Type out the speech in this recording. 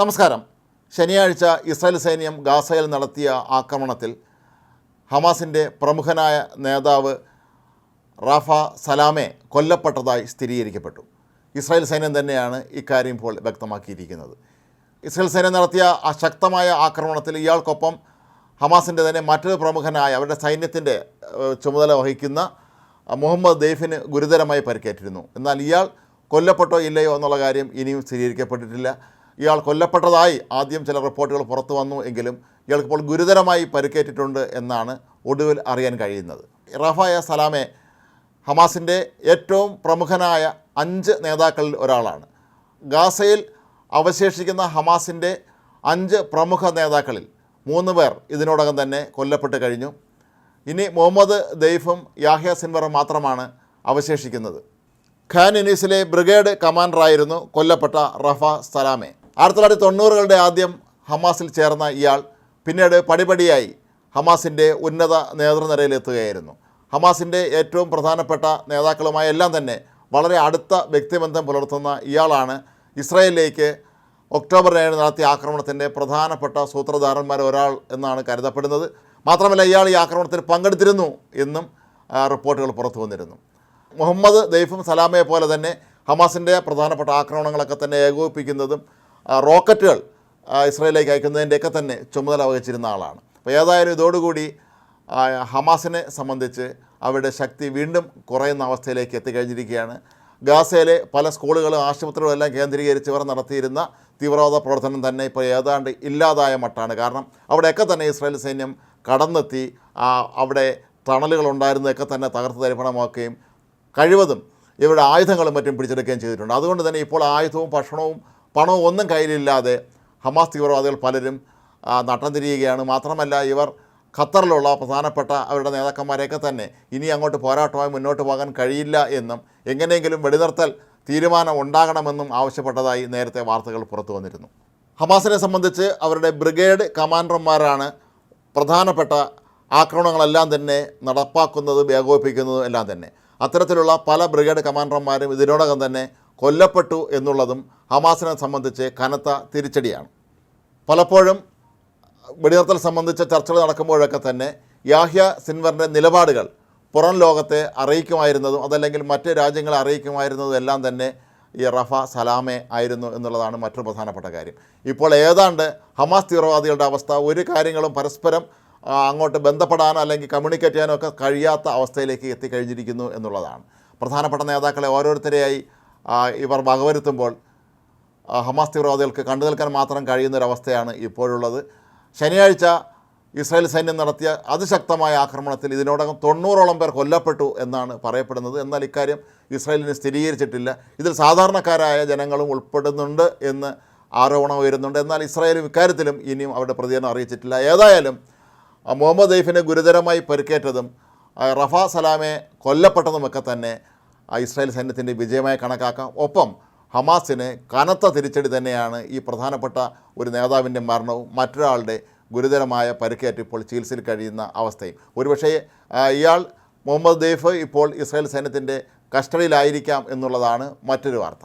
നമസ്കാരം. ശനിയാഴ്ച ഇസ്രായേൽ സൈന്യം ഗാസയിൽ നടത്തിയ ആക്രമണത്തിൽ ഹമാസിന്റെ പ്രമുഖനായ നേതാവ് റാഫ സലാമെ കൊല്ലപ്പെട്ടതായി സ്ഥിരീകരിക്കപ്പെട്ടു. ഇസ്രായേൽ സൈന്യം തന്നെയാണ് ഇക്കാര്യം ഇപ്പോൾ വ്യക്തമാക്കിയിരിക്കുന്നത്. ഇസ്രായേൽ സൈന്യം നടത്തിയ ആ ശക്തമായ ആക്രമണത്തിൽ ഇയാൾക്കൊപ്പം ഹമാസിന്റെ തന്നെ മറ്റൊരു പ്രമുഖനായ അവരുടെ സൈന്യത്തിന്റെ ചുമതല വഹിക്കുന്ന മുഹമ്മദ് ദെയ്ഫിന് ഗുരുതരമായി പരിക്കേറ്റിരുന്നു. എന്നാൽ ഇയാൾ കൊല്ലപ്പെട്ടോ ഇല്ലയോ എന്നുള്ള കാര്യം ഇനിയും സ്ഥിരീകരിക്കപ്പെട്ടിട്ടില്ല. ഇയാൾ കൊല്ലപ്പെട്ടതായി ആദ്യം ചില റിപ്പോർട്ടുകൾ പുറത്തു വന്നു എങ്കിലും ഇയാൾക്കിപ്പോൾ ഗുരുതരമായി പരിക്കേറ്റിട്ടുണ്ട് എന്നാണ് ഒടുവിൽ അറിയാൻ കഴിയുന്നത്. റഫായ സലാമെ ഹമാസിന്റെ ഏറ്റവും പ്രമുഖനായ അഞ്ച് നേതാക്കളിൽ ഒരാളാണ്. ഗാസയിൽ അവശേഷിക്കുന്ന ഹമാസിന്റെ അഞ്ച് പ്രമുഖ നേതാക്കളിൽ മൂന്ന് പേർ ഇതിനോടകം തന്നെ കൊല്ലപ്പെട്ട് കഴിഞ്ഞു. ഇനി മുഹമ്മദ് ദെയ്ഫും യാഹ്യ സിൻവറും മാത്രമാണ് അവശേഷിക്കുന്നത്. ഖാൻ യുനീസിലെ ബ്രിഗേഡ് കമാൻഡറായിരുന്നു കൊല്ലപ്പെട്ട റഫ സലാമെ. ആയിരത്തി തൊള്ളായിരത്തി തൊണ്ണൂറുകളുടെ ആദ്യം ഹമാസിൽ ചേർന്ന ഇയാൾ പിന്നീട് പടിപടിയായി ഹമാസിന്റെ ഉന്നത നേതൃനിരയിലെത്തുകയായിരുന്നു. ഹമാസിന്റെ ഏറ്റവും പ്രധാനപ്പെട്ട നേതാക്കളുമായ എല്ലാം തന്നെ വളരെ അടുത്ത വ്യക്തിബന്ധം പുലർത്തുന്ന ഇയാളാണ് ഇസ്രായേലിലേക്ക് ഒക്ടോബർ ഏഴ് നടത്തിയ ആക്രമണത്തിന്റെ പ്രധാനപ്പെട്ട സൂത്രധാരന്മാർ ഒരാൾ എന്നാണ് കരുതപ്പെടുന്നത്. മാത്രമല്ല ഇയാൾ ഈ ആക്രമണത്തിൽ പങ്കെടുത്തിരുന്നു എന്നും റിപ്പോർട്ടുകൾ പുറത്തു വന്നിരുന്നു. മുഹമ്മദ് ദൈഫും സലാമയെ പോലെ തന്നെ ഹമാസിന്റെ പ്രധാനപ്പെട്ട ആക്രമണങ്ങളൊക്കെ തന്നെ ഏകോപിപ്പിക്കുന്നതും റോക്കറ്റുകൾ ഇസ്രയേലിലേക്ക് അയക്കുന്നതിന്റെയൊക്കെ തന്നെ ചുമതല വഹിച്ചിരുന്ന ആളാണ്. അപ്പോൾ ഏതായാലും ഇതോടുകൂടി ഹമാസിനെ സംബന്ധിച്ച് അവരുടെ ശക്തി വീണ്ടും കുറയുന്ന അവസ്ഥയിലേക്ക് എത്തിക്കഴിഞ്ഞിരിക്കുകയാണ്. ഗാസയിലെ പല സ്കൂളുകളും ആശുപത്രികളും എല്ലാം കേന്ദ്രീകരിച്ച് ഇവർ നടത്തിയിരുന്ന തീവ്രവാദ പ്രവർത്തനം തന്നെ ഇപ്പോൾ ഏതാണ്ട് ഇല്ലാതായ മട്ടാണ്. കാരണം അവിടെയൊക്കെ തന്നെ ഇസ്രായേൽ സൈന്യം കടന്നെത്തി അവിടെ ടണലുകൾ ഉണ്ടായിരുന്നതൊക്കെ തന്നെ തകർത്ത് തരിപ്പണമാക്കുകയും കഴിവതും ഇവരുടെ ആയുധങ്ങളും മറ്റും പിടിച്ചെടുക്കുകയും ചെയ്തിട്ടുണ്ട്. അതുകൊണ്ട് തന്നെ ഇപ്പോൾ ആയുധവും ഭക്ഷണവും പണവും ഒന്നും കയ്യിലില്ലാതെ ഹമാസ് തീവ്രവാദികൾ പലരും നട്ടം തിരിയുകയാണ്. മാത്രമല്ല ഇവർ ഖത്തറിലുള്ള പ്രധാനപ്പെട്ട അവരുടെ നേതാക്കന്മാരെയൊക്കെ തന്നെ ഇനി അങ്ങോട്ട് പോരാട്ടമായി മുന്നോട്ട് പോകാൻ കഴിയില്ല എന്നും എങ്ങനെയെങ്കിലും വെടിനിർത്തൽ തീരുമാനം ഉണ്ടാകണമെന്നും ആവശ്യപ്പെട്ടതായി നേരത്തെ വാർത്തകൾ പുറത്തു വന്നിരുന്നു. ഹമാസിനെ സംബന്ധിച്ച് അവരുടെ ബ്രിഗേഡ് കമാൻഡർമാരാണ് പ്രധാനപ്പെട്ട ആക്രമണങ്ങളെല്ലാം തന്നെ നടപ്പാക്കുന്നതും ഏകോപിപ്പിക്കുന്നതും എല്ലാം തന്നെ. അത്തരത്തിലുള്ള പല ബ്രിഗേഡ് കമാൻഡർമാരും ഇതിനോടകം തന്നെ കൊല്ലപ്പെട്ടു എന്നുള്ളതും ഹമാസിനെ സംബന്ധിച്ച് കനത്ത തിരിച്ചടിയാണ്. പലപ്പോഴും വെടിനിർത്തൽ സംബന്ധിച്ച ചർച്ചകൾ നടക്കുമ്പോഴൊക്കെ തന്നെ യാഹ്യ സിൻവറിന്റെ നിലപാടുകൾ പുറം ലോകത്തെ അറിയിക്കുമായിരുന്നതും അതല്ലെങ്കിൽ മറ്റ് രാജ്യങ്ങളെ അറിയിക്കുമായിരുന്നതും എല്ലാം തന്നെ ഈ റഫ സലാമെ ആയിരുന്നു എന്നുള്ളതാണ് മറ്റൊരു പ്രധാനപ്പെട്ട കാര്യം. ഇപ്പോൾ ഏതാണ്ട് ഹമാസ് തീവ്രവാദികളുടെ അവസ്ഥ ഒരു കാര്യങ്ങളും പരസ്പരം അങ്ങോട്ട് ബന്ധപ്പെടാനോ അല്ലെങ്കിൽ കമ്മ്യൂണിക്കേറ്റ് ചെയ്യാനോ ഒക്കെ കഴിയാത്ത അവസ്ഥയിലേക്ക് എത്തിക്കഴിഞ്ഞിരിക്കുന്നു എന്നുള്ളതാണ്. പ്രധാനപ്പെട്ട നേതാക്കളെ ഓരോരുത്തരെയായി ഇവർ വകവരുത്തുമ്പോൾ ഹമാസ് തീവ്രവാദികൾക്ക് കണ്ടു നിൽക്കാൻ മാത്രം കഴിയുന്നൊരവസ്ഥയാണ് ഇപ്പോഴുള്ളത്. ശനിയാഴ്ച ഇസ്രായേൽ സൈന്യം നടത്തിയ അതിശക്തമായ ആക്രമണത്തിൽ ഇതിനോടകം തൊണ്ണൂറോളം പേർ കൊല്ലപ്പെട്ടു എന്നാണ് പറയപ്പെടുന്നത്. എന്നാൽ ഇക്കാര്യം ഇസ്രായേലിന് സ്ഥിരീകരിച്ചിട്ടില്ല. ഇതിൽ സാധാരണക്കാരായ ജനങ്ങളും ഉൾപ്പെടുന്നുണ്ട് എന്ന് ആരോപണം ഉയരുന്നുണ്ട്. എന്നാൽ ഇസ്രായേലും ഇക്കാര്യത്തിലും ഇനിയും അവരുടെ പ്രതികരണം അറിയിച്ചിട്ടില്ല. ഏതായാലും മുഹമ്മദ് ദൈഫിന് ഗുരുതരമായി പരിക്കേറ്റതും റഫാ സലാമെ കൊല്ലപ്പെട്ടതുമൊക്കെ തന്നെ ഇസ്രായേൽ സൈന്യത്തിന്റെ വിജയമായി കണക്കാക്കാം. ഒപ്പം ഹമാസിന് കനത്ത തിരിച്ചടി തന്നെയാണ് ഈ പ്രധാനപ്പെട്ട ഒരു നേതാവിന്റെ മരണവും മറ്റൊരാളുടെ ഗുരുതരമായ പരിക്കേറ്റ് ഇപ്പോൾ ചികിത്സയിൽ കഴിയുന്ന അവസ്ഥയും. ഒരുപക്ഷേ ഇയാൾ മുഹമ്മദ് ദൈഫ് ഇപ്പോൾ ഇസ്രായേൽ സൈന്യത്തിന്റെ കസ്റ്റഡിയിലായിരിക്കാം എന്നുള്ളതാണ് മറ്റൊരു വാർത്ത.